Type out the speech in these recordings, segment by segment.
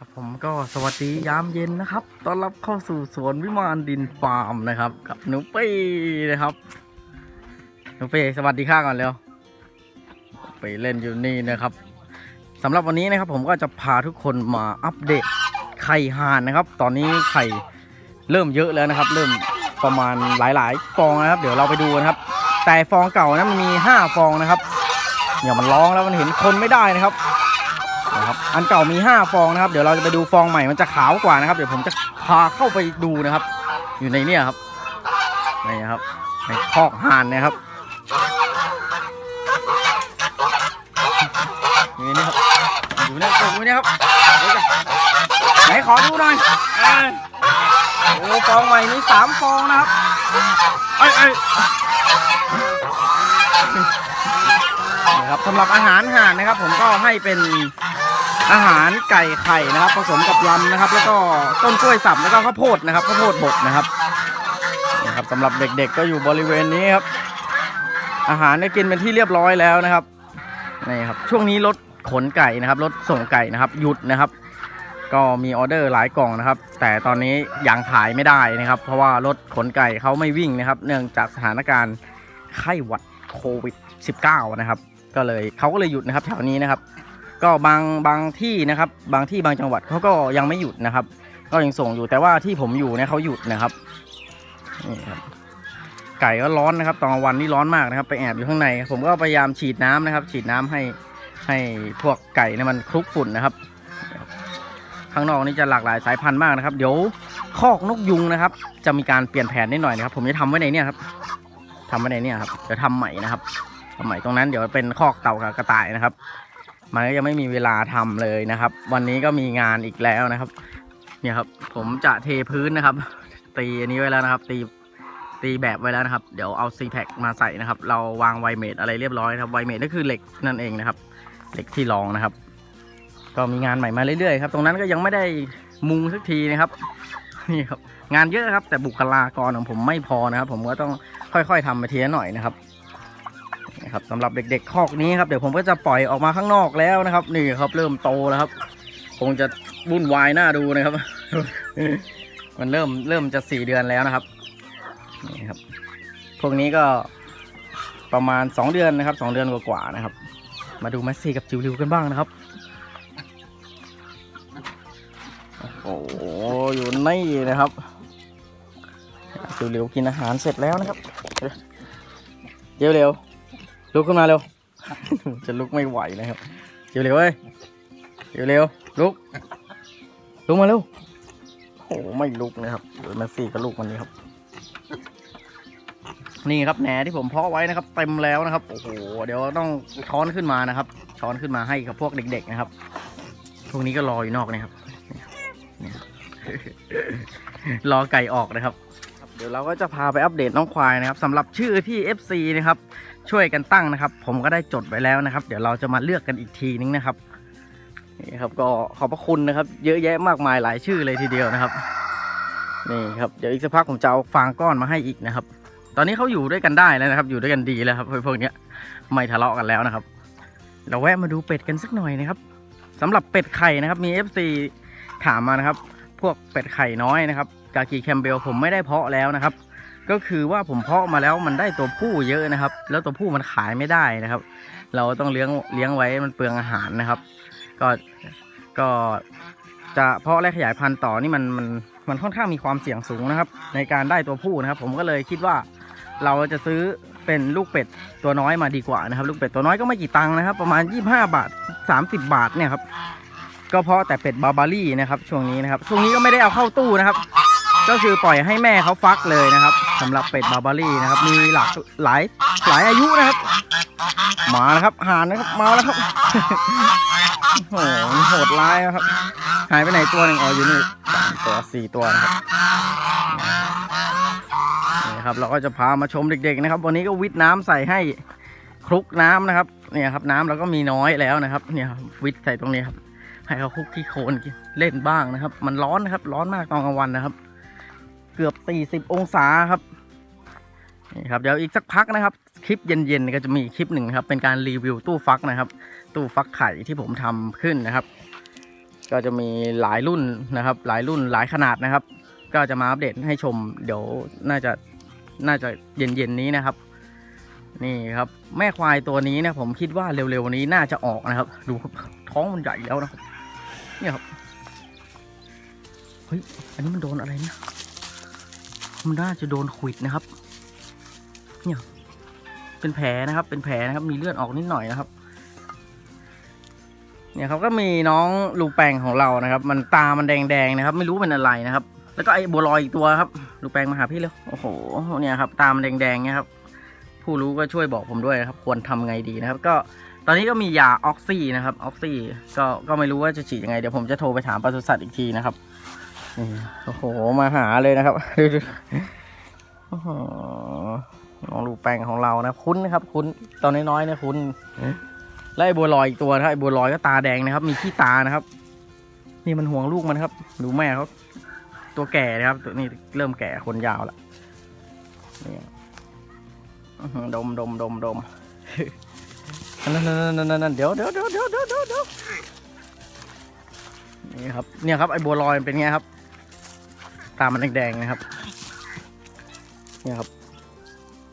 ครับผมก็สวัสดียามเย็นนะครับต้อนรับเข้าสู่สวนวิมานดินฟาร์มนะครับ กับหนูเป้นะครับหนูเป้สวัสดีข้าก่อนเร็วไปเล่นอยู่นี่นะครับสำหรับวันนี้นะครับผมก็จะพาทุกคนมาอัปเดตไข่ห่านนะครับ ตอนนี้ไข่เริ่มเยอะแล้วนะครับ เริ่มประมาณหลายๆฟองนะครับ เดี๋ยวเราไปดูนะครับ แต่ฟองเก่านะมันมีห้าฟองนะครับเนี่ยมันร้องแล้วมันเห็นคนไม่ได้นะครับ นะครับอันเก่ามี 5 ฟองนะครับ เดี๋ยวเราจะไปดูฟองใหม่มันจะขาวกว่านะครับ เดี๋ยวผมจะพาเข้าไปดูนะครับ อยู่ในเนี่ยครับนี่ครับในคอกห่านนะครับนี่นี่ครับอยู่นี่อยู่นี่ครับไหนขอดูหน่อยโอ้ฟองใหม่มีสามฟองนะครับเอ้ยเอ้ยนี่ครับสำหรับอาหารห่านนะครับ ผมก็ให้เป็น อาหารไก่ไข่นะครับ ผสมกับลำนะครับ แล้วก็ต้นกล้วยสับแล้วก็ข้าวโพดนะครับข้าวโพดบดนะครับนะครับสำหรับเด็กๆก็อยู่บริเวณนี้ครับ อาหารได้กินเป็นที่เรียบร้อยแล้วนะครับนี่ครับช่วงนี้รถขนไก่นะครับรถส่งไก่นะครับหยุดนะครับ ก็มีออเดอร์หลายกล่องนะครับ แต่ตอนนี้ยังขายไม่ได้นะครับ เพราะว่ารถขนไก่เขาไม่วิ่งนะครับ เนื่องจากสถานการณ์ไข้หวัดโควิด -19 นะครับ ก็เลยเขาก็เลยหยุดนะครับแถวนี้นะครับ ก็บางบางที่นะครับ บางที่บางจังหวัดเขาก็ยังไม่หยุดนะครับ ก็ยังส่งอยู่แต่ว่าที่ผมอยู่เนี่ยเขาหยุดนะครับนี่ครับไก่ก็ร้อนนะครับตอนกลางวันนี่ร้อนมากนะครับไปแอบอยู่ข้างในผมก็พยายามฉีดน้ำนะครับ ฉีดน้ำให้ให้พวกไก่เนี่ยมันคลุกฝุ่นนะครับ ข้างนอกนี่จะหลากหลายสายพันธุ์มากนะครับ เดี๋ยวคอกนกยุงนะครับ จะมีการเปลี่ยนแผนนิดหน่อยนะครับ ผมจะทำไว้ในเนี่ยครับทำไว้ในเนี่ยครับจะทำใหม่นะครับทำใหม่ตรงนั้นเดี๋ยวเป็นคอกเต่ากับกระต่ายนะครับ มันก็ยังไม่มีเวลาทำเลยนะครับ วันนี้ก็มีงานอีกแล้วนะครับ เนี่ยครับ ผมจะเทพื้นนะครับ ตีอันนี้ไว้แล้วนะครับ ตีตีแบบไว้แล้วนะครับ เดี๋ยวเอาซีแพคมาใส่นะครับ เราวางไวเมดอะไรเรียบร้อยนะครับไวเมดก็คือเหล็กนั่นเองนะครับ เหล็กที่รองนะครับ ก็มีงานใหม่มาเรื่อยๆครับ ตรงนั้นก็ยังไม่ได้มุงสักทีนะครับนี่ครับงานเยอะครับแต่บุคลากรของผมไม่พอนะครับ ผมก็ต้องค่อยๆทำไปทีละหน่อยนะครับ ครับสำหรับเด็กๆคอกนี้ครับเดี๋ยวผมก็จะปล่อยออกมาข้างนอกแล้วนะครับ นี่ครับเริ่มโตแล้วครับ คงจะวุ่นวายน่าดูนะครับ มันเริ่มเริ่มจะสี่เดือนแล้วนะครับนี่ครับ พวกนี้ก็ประมาณสองเดือนนะครับสองเดือนกว่าๆนะครับ มาดูแมสซี่กับจิวลิวกันบ้างนะครับ โอ้โหอยู่นี่นะครับจิวลิวกินอาหารเสร็จแล้วนะครับเดี๋ยวเร็ว ลุกขึ้นมาเร็ว จะลุกไม่ไหวนะครับเร็วเร็วๆเว้ยเร็วเร็วๆลุก ลุกมาเร็ว โอ้โหไม่ลุกนะครับเดี๋ยวแมสซี่กับลูกมันนี่ครับ นี่ครับแหนที่ผมเพาะไว้นะครับเต็มแล้วนะครับ โอ้โห เดี๋ยวต้องช้อนขึ้นมานะครับ ช้อนขึ้นมาให้กับพวกเด็ก ๆ นะครับ พวกนี้ก็รออยู่นอกนี่ครับนี่ครับรอไก่ออกนะครับ เดี๋ยวเราก็จะพาไปอัปเดตน้องควายนะครับสำหรับชื่อที่ FC นะครับ ช่วยกันตั้งนะครับ ผมก็ได้จดไว้แล้วนะครับ เดี๋ยวเราจะมาเลือกกันอีกทีนึงนะครับนี่ครับก็ขอบพระคุณนะครับ เยอะแยะมากมายหลายชื่อเลยทีเดียวนะครับนี่ครับเดี๋ยวอีกสักพักผมจะเอาฟางก้อนมาให้อีกนะครับ ตอนนี้เขาอยู่ด้วยกันได้แล้วนะครับ อยู่ด้วยกันดีแล้วครับพวกนี้ไม่ทะเลาะกันแล้วนะครับ เราแวะมาดูเป็ดกันสักหน่อยนะครับสำหรับเป็ดไข่นะครับมี FC ถามมานะครับ พวกเป็ดไข่น้อยนะครับกากีแคมเบลผมไม่ได้เพาะแล้วนะครับ ก็คือว่าผมเพาะมาแล้วมันได้ตัวผู้เยอะนะครับ แล้วตัวผู้มันขายไม่ได้นะครับ เราต้องเลี้ยงเลี้ยงไว้มันเปลืองอาหารนะครับ ก็ก็จะเพาะและขยายพันธุ์ต่อนี่มันมันมันค่อนข้างมีความเสี่ยงสูงนะครับ ในการได้ตัวผู้นะครับ ผมก็เลยคิดว่าเราจะซื้อเป็นลูกเป็ดตัวน้อยมาดีกว่านะครับ ลูกเป็ดตัวน้อยก็ไม่กี่ตังค์นะครับ ประมาณ 25 บาท 30 บาทเนี่ยครับก็เพราะแต่เป็ดบาบารี่นะครับ ช่วงนี้นะครับช่วงนี้ก็ไม่ได้เอาเข้าตู้นะครับ ก็คือปล่อยให้แม่เขาฟักเลยนะครับ สำหรับเป็ดบาบารี่นะครับ มีหลากหลายหลายอายุนะครับ มาแล้วครับหานนะครับมาแล้วครับโอ้โหโหดร้ายนะครับ หายไปไหนตัวหนึ่งอ๋ออยู่นี่สามตัวสี่ตัวนะครับนี่ครับเราก็จะพามาชมเด็กๆนะครับ วันนี้ก็วิทน้ำใส่ให้คลุกน้ำนะครับเนี่ยครับ น้ำเราก็มีน้อยแล้วนะครับ เนี่ยครับวิทใส่ตรงนี้ครับให้เขาคลุกที่โคนกินเล่นบ้างนะครับ มันร้อนนะครับ ร้อนมากตอนกลางวันนะครับ เกือบ 40 องศาครับนี่ครับเดี๋ยวอีกสักพักนะครับ คลิปเย็นๆก็จะมีคลิปหนึ่งครับ เป็นการรีวิวตู้ฟักนะครับ ตู้ฟักไข่ที่ผมทำขึ้นนะครับ ก็จะมีหลายรุ่นนะครับ หลายรุ่นหลายขนาดนะครับ ก็จะมาอัปเดตให้ชม เดี๋ยวน่าจะน่าจะเย็นๆนี้นะครับ นี่ครับ แม่ควายตัวนี้นะผมคิดว่าเร็วๆนี้น่าจะออกนะครับ ดูท้องมันใหญ่แล้วนะเนี่ยครับเฮ้ยอันนี้มันโดนอะไรเนี่ย มันน่าจะโดนขวิดนะครับ เนี่ยเป็นแผลนะครับ เป็นแผลนะครับ มีเลือดออกนิดหน่อยนะครับ เนี่ยครับก็มีน้องลูกแปงของเรานะครับ มันตามันแดงๆนะครับ ไม่รู้เป็นอะไรนะครับ แล้วก็ไอ้บัวลอยอีกตัวครับ ลูกแปงมาหาพี่เร็วโอ้โห เนี่ยครับ ตามันแดงๆเนี่ยครับ ผู้รู้ก็ช่วยบอกผมด้วยนะครับ ควรทำไงดีนะครับ ก็ตอนนี้ก็มียาออกซี่นะครับออกซี่ก็ก็ไม่รู้ว่าจะฉีดยังไงเดี๋ยวผมจะโทรไปถามปศุสัตว์อีกทีนะครับ โอ้โห มาหาเลยนะครับดูๆโอ้โหน้องลูกแปงของเรานะ คุ้นนะครับ คุ้น ตอนน้อยๆนี่ยคุ้นแล้วไอ้บัวลอยอีกตัวนะครับไอ้บัวลอยก็ตาแดงนะครับ มีขี้ตานะครับ นี่มันห่วงลูกมันครับ ดูแม่เขาตัวแก่นะครับ ตัวนี้เริ่มแก่คนยาวล้วนี่ดมดมดมดมนั่นนั่นนั่นเดี๋ยวเดี๋ยวเดี๋ยวเดี๋ยวเดี๋ยวเดี๋ยวเดี๋ยวนี่ครับ เนี่ยครับไอ้บัวลอยเป็นไงครับ ตามันแดงๆนะครับ เนี่ยครับ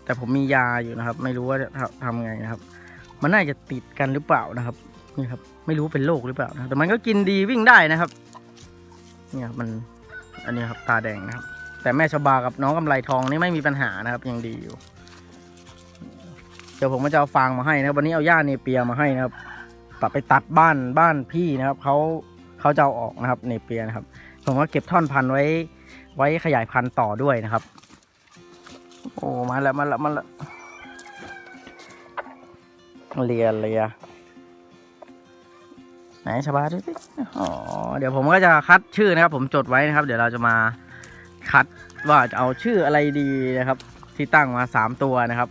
แต่ผมมียาอยู่นะครับ ไม่รู้ว่าจะทำไงนะครับ มันน่าจะติดกันหรือเปล่านะครับ นี่ครับ ไม่รู้เป็นโรคหรือเปล่านะแต่มันก็กินดีวิ่งได้นะครับ เนี่ยมัน อันนี้ครับ ตาแดงนะครับ แต่แม่ชบากับน้องกำไรทองนี่ไม่มีปัญหานะครับ ยังดีอยู่ เดี๋ยวผมก็จะเอาฟางมาให้นะครับ วันนี้เอาหญ้าเนเปียมาให้นะครับตัดไปตัดบ้านบ้านพี่นะครับเขาเขาจะเอาออกนะครับ เนเปียนะครับผมก็เก็บท่อนพันไว้ ไว้ขยายพันธุ์ต่อด้วยนะครับ โอ้มาแล้วมาแล้วมาแล้วเลียเลียไหนชบาดูสิอ๋อเดี๋ยวผมก็จะคัดชื่อนะครับ ผมจดไว้นะครับ เดี๋ยวเราจะมาคัดว่าจะเอาชื่ออะไรดีนะครับ ที่ตั้งมาสามตัวนะครับ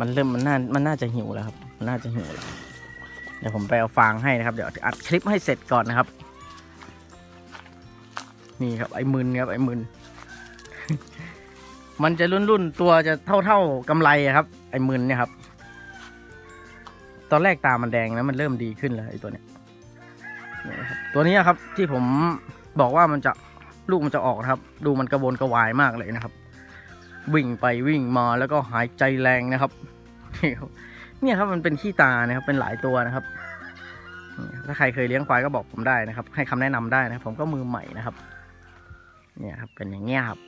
มันเริ่มมันน่ามันน่าจะหิวแล้วครับ มันน่าจะหิวแล้วเดี๋ยวผมไปเอาฟางให้นะครับ เดี๋ยวอัดคลิปให้เสร็จก่อนนะครับ นี่ครับไอ้มึนครับไอ้มึน มันจะรุ่นรุ่นตัวจะเท่าเท่าๆกำไรครับ ไอ้มึนเนี่ยครับ ตอนแรกตามันแดงแล้วมันเริ่มดีขึ้นแล้วไอ้ตัวเนี้ยตัวนี้ครับที่ผมบอกว่ามันจะลูกมันจะออกครับ ดูมันกระวนกระวายมากเลยนะครับ วิ่งไปวิ่งมาแล้วก็หายใจแรงนะครับเนี่ยครับมันเป็นขี้ตานะครับ เป็นหลายตัวนะครับ ถ้าใครเคยเลี้ยงควายก็บอกผมได้นะครับ ให้คำแนะนำได้นะผมก็มือใหม่นะครับ เนี่ยครับเป็นอย่างเงี้ยครับ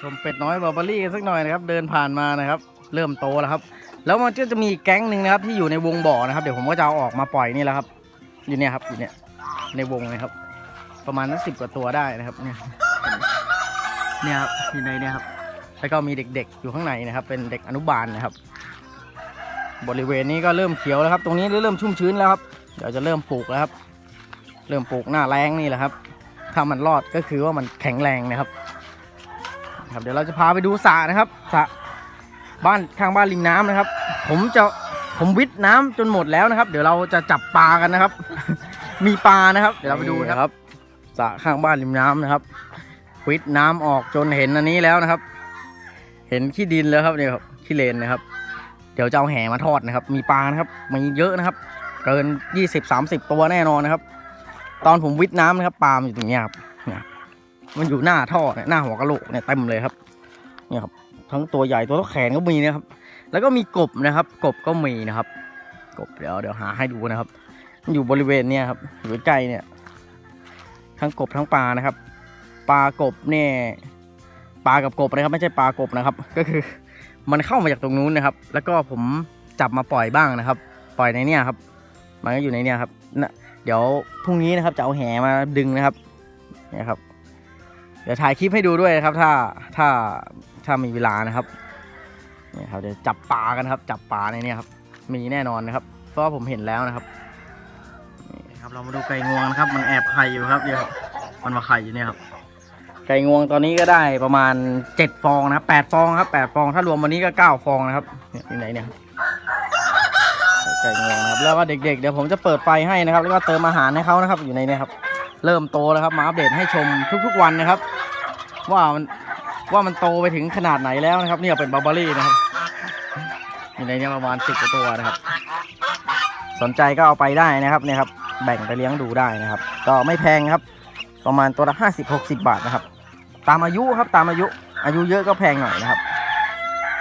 ชมเป็ดน้อยบาร์บารี่กันสักหน่อยนะครับ เดินผ่านมานะครับ เริ่มโตแล้วครับ แล้วมันก็จะมีแก๊งหนึ่งนะครับที่อยู่ในวงบ่อนะครับเดี๋ยวผมก็จะเอาออกมาปล่อยนี่แหละครับอยู่เนี่ยครับอยู่เนี่ยในวงนะครับ ประมาณนั้นสิบกว่าตัวได้นะครับเนี่ยเนี่ยครับอยู่ในเนี่ยครับแล้วก็มีเด็กๆอยู่ข้างในนะครับ เป็นเด็กอนุบาลนะครับ บริเวณนี้ก็เริ่มเขียวแล้วครับ ตรงนี้เริ่มชุ่มชื้นแล้วครับเดี๋ยวจะเริ่มปลูกแล้วครับ เริ่มปลูกหน้าแรงนี่แหละครับ ถ้ามันรอดก็คือว่ามันแข็งแรงนะครับครับ เดี๋ยวเราจะพาไปดูสระนะครับสระบ้านข้างบ้านริมน้ำนะครับ ผมจะผมวิทน้ำจนหมดแล้วนะครับ เดี๋ยวเราจะจับปลากันนะครับ มีปลานะครับ เดี๋ยวเราไปดูนะครับสระข้างบ้านริมน้ำนะครับ วิทน้ำออกจนเห็นอันนี้แล้วนะครับ เห็นขี้ดินแล้วครับเนี่ยครับขี้เลนนะครับ เดี๋ยวจะเอาแห่มาทอดนะครับ มีปลานะครับมีเยอะนะครับ เกินยี่สิบสามสิบตัวแน่นอนนะครับ ตอนผมวิทน้ำนะครับปลามันอยู่ตรงนี้ครับเนี่ยมันอยู่หน้าท่อเนี่ยหน้าหัวกะโหลกเนี่ยเต็มเลยครับเนี่ยครับ ทั้งตัวใหญ่ตัวแขนก็มีนะครับ แล้วก็มีกบนะครับ กบก็มีนะครับ กบเดี๋ยวเดี๋ยวหาให้ดูนะครับมันอยู่บริเวณเนี่ยครับอยู่ใกล้เนี่ย ทั้งกบทั้งปลานะครับ ปลากบเนี่ยปลากับกบนะครับ ไม่ใช่ปลากบนะครับ ก็คือ มันเข้ามาจากตรงนู้นนะครับ แล้วก็ผมจับมาปล่อยบ้างนะครับ ปล่อยในเนี่ยครับ มันก็อยู่ในเนี่ยครับ เดี๋ยวพรุ่งนี้นะครับจะเอาแหมาดึงนะครับเนี่ยครับ เดี๋ยวถ่ายคลิปให้ดูด้วยนะครับ ถ้าถ้าถ้ามีเวลานะครับเนี่ยครับเดี๋ยวจับปลากันครับ จับปลาในนี้ครับ มีแน่นอนนะครับ เพราะผมเห็นแล้วนะครับนี่ครับเรามาดูไก่งวงนะครับ มันแอบไข่อยู่ครับเนี่ยครับมันมาไข่อยู่เนี่ยครับไก่งวงตอนนี้ก็ได้ประมาณเจ็ดฟองนะครับแปดฟองครับแปดฟอง ถ้ารวมวันนี้ก็เก้าฟองนะครับเนี่ยอยู่ไหนเนี่ย ไก่งวงนะครับแล้วก็เด็กๆเดี๋ยวผมจะเปิดไฟให้นะครับ แล้วก็เติมอาหารให้เขานะครับ อยู่ในนี่ยครับ เริ่มโตแล้วครับมาอัปเดตให้ชมทุกๆวันนะครับ ว่ามันว่ามันโตไปถึงขนาดไหนแล้วนะครับ เนี่ยเป็นบาร์บารี่นะครับอยู่ในนี้ประมาณสิบตัวนะครับ สนใจก็เอาไปได้นะครับเนี่ยครับแบ่งไปเลี้ยงดูได้นะครับ ก็ไม่แพงครับ ประมาณตัวละห้าสิบหกสิบาทนะครับ ตามอายุครับตามอายุอายุเยอะก็แพงหน่อยนะครับ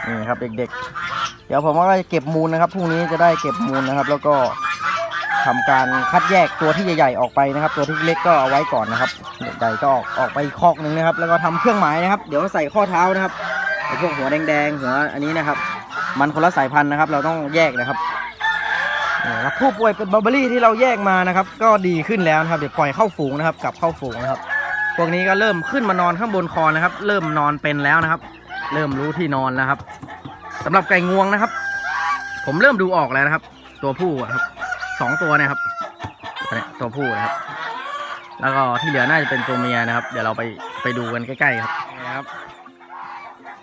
นี่ครับเด็กๆ เดี๋ยวผมก็จะเก็บมูลนะครับพรุ่งนี้จะได้เก็บมูลนะครับ แล้วก็ทำการคัดแยกตัวที่ใหญ่ๆออกไปนะครับ ตัวที่เล็กก็เอาไว้ก่อนนะครับใหญ่ก็ออกออกไปคอกหนึ่งนะครับ แล้วก็ทำเครื่องหมายนะครับ เดี๋ยวใส่ข้อเท้านะครับไอพวกหัวแดงๆหัวอันนี้นะครับ มันคนละสายพันธุ์นะครับ เราต้องแยกนะครับนี่ครับผู้ป่วยเป็นบัลเบอรี่ที่เราแยกมานะครับ ก็ดีขึ้นแล้วนะครับเดี๋ยวปล่อยเข้าฝูงนะครับกลับเข้าฝูงนะครับ พวกนี้ก็เริ่มขึ้นมานอนข้างบนคอนะครับ เริ่มนอนเป็นแล้วนะครับ เริ่มรู้ที่นอนแล้วครับ สำหรับไก่งวงนะครับ ผมเริ่มดูออกแล้วนะครับ ตัวผู้อะครับสองตัวเนะครับเนี่ยตัวผู้นะครับ แล้วก็ที่เหลือน่าจะเป็นตัวเมียนะครับ เดี๋ยวเราไปไปดูกันใกล้ๆครับนี่ครับ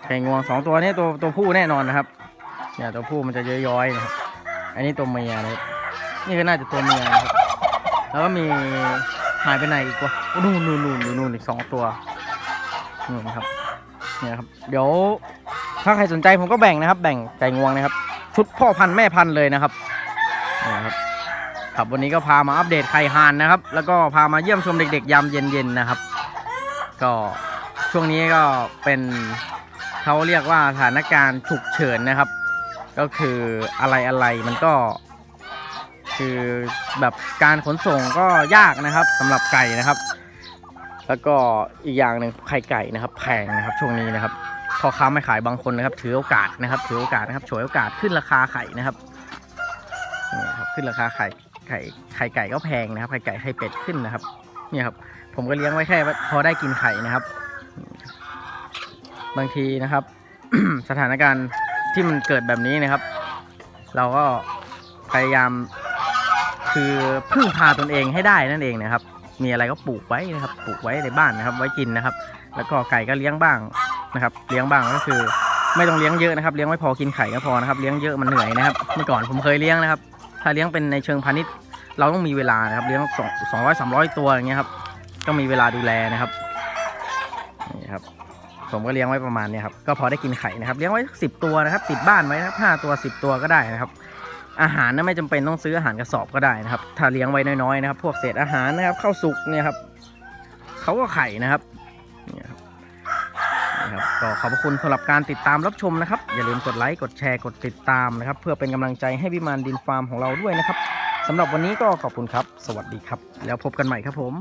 ไก่งวงสองตัวนี้ตัวตัวผู้แน่นอนนะครับเนี่ยตัวผู้มันจะย้อยๆนะครับ อันนี้ตัวเมียนะครับนี่ก็น่าจะตัวเมียนะครับแล้วก็มีหายไปไหนอีกวะโอ้นู่นนู่นนู่นนู่นนู่นอีกสองตัวนู่นนะครับเนี่ยครับ เดี๋ยว ถ้าใครสนใจผมก็แบ่งนะครับ แบ่งไก่งวงนะครับ ชุดพ่อพันธุ์แม่พันธุ์เลยนะครับนี่ครับครับวันนี้ก็พามาอัปเดตไข่ห่านนะครับ แล้วก็พามาเยี่ยมชมเด็ก ๆ ยามเย็นๆนะครับ ก็ช่วงนี้ก็เป็นเขาเรียกว่าสถานการณ์ฉุกเฉินนะครับ ก็คืออะไรอะไรๆมันก็ คือแบบการขนส่งก็ยากนะครับสำหรับไก่นะครับ แล้วก็อีกอย่างหนึ่งไข่ไก่นะครับแพงนะครับช่วงนี้นะครับพ่อค้าไม่ขายบางคนนะครับถือโอกาสนะครับถือโอกาสนะครับฉวยโอกาสขึ้นราคาไข่นะครับนี่ครับขึ้นราคาไข่ไข่ไข่ไก่ก็แพงนะครับไข่ไก่ไข่เป็ดขึ้นนะครับเนี่ยครับผมก็เลี้ยงไว้แค่พอได้กินไข่นะครับ บางทีนะครับ สถานการณ์ที่มันเกิดแบบนี้นะครับ เราก็พยายามคือพึ่งพาตนเองให้ได้นั่นเองนะครับ มีอะไรก็ปลูกไว้นะครับ ปลูกไว้ในบ้านนะครับ ไว้กินนะครับ แล้วก็ไก่ก็เลี้ยงบ้างนะครับ เลี้ยงบ้างก็คือ ไม่ต้องเลี้ยงเยอะนะครับ เลี้ยงไม่พอกินไข่ก็พอนะครับ เลี้ยงเยอะมันเหนื่อยนะครับ เมื่อก่อนผมเคยเลี้ยงนะครับ ถ้าเลี้ยงเป็นในเชิงพาณิชย์ เราต้องมีเวลานะครับ เลี้ยงสองสองร้อยสามร้อยตัวอย่างเงี้ยครับ ต้องมีเวลาดูแลนะครับ นี่ครับ ผมก็เลี้ยงไว้ประมาณนี้ครับ ก็พอได้กินไข่นะครับ เลี้ยงไว้สิบตัวนะครับ ติดบ้านไว้นะครับห้าตัวสิบตัวก็ได้นะครับ อาหารนะไม่จำเป็นต้องซื้ออาหารกระสอบก็ได้นะครับ ถ้าเลี้ยงไว้น้อยๆนะครับ พวกเศษอาหารนะครับข้าวสุกเนี่ยครับเขาก็ไข่นะครับนี่ครับนี่ครับก็ขอบพระคุณสำหรับการติดตามรับชมนะครับ อย่าลืมกดไลค์กดแชร์กดติดตามนะครับ เพื่อเป็นกำลังใจให้วิมานดินฟาร์มของเราด้วยนะครับสำหรับวันนี้ก็ขอบคุณครับ สวัสดีครับ แล้วพบกันใหม่ครับผม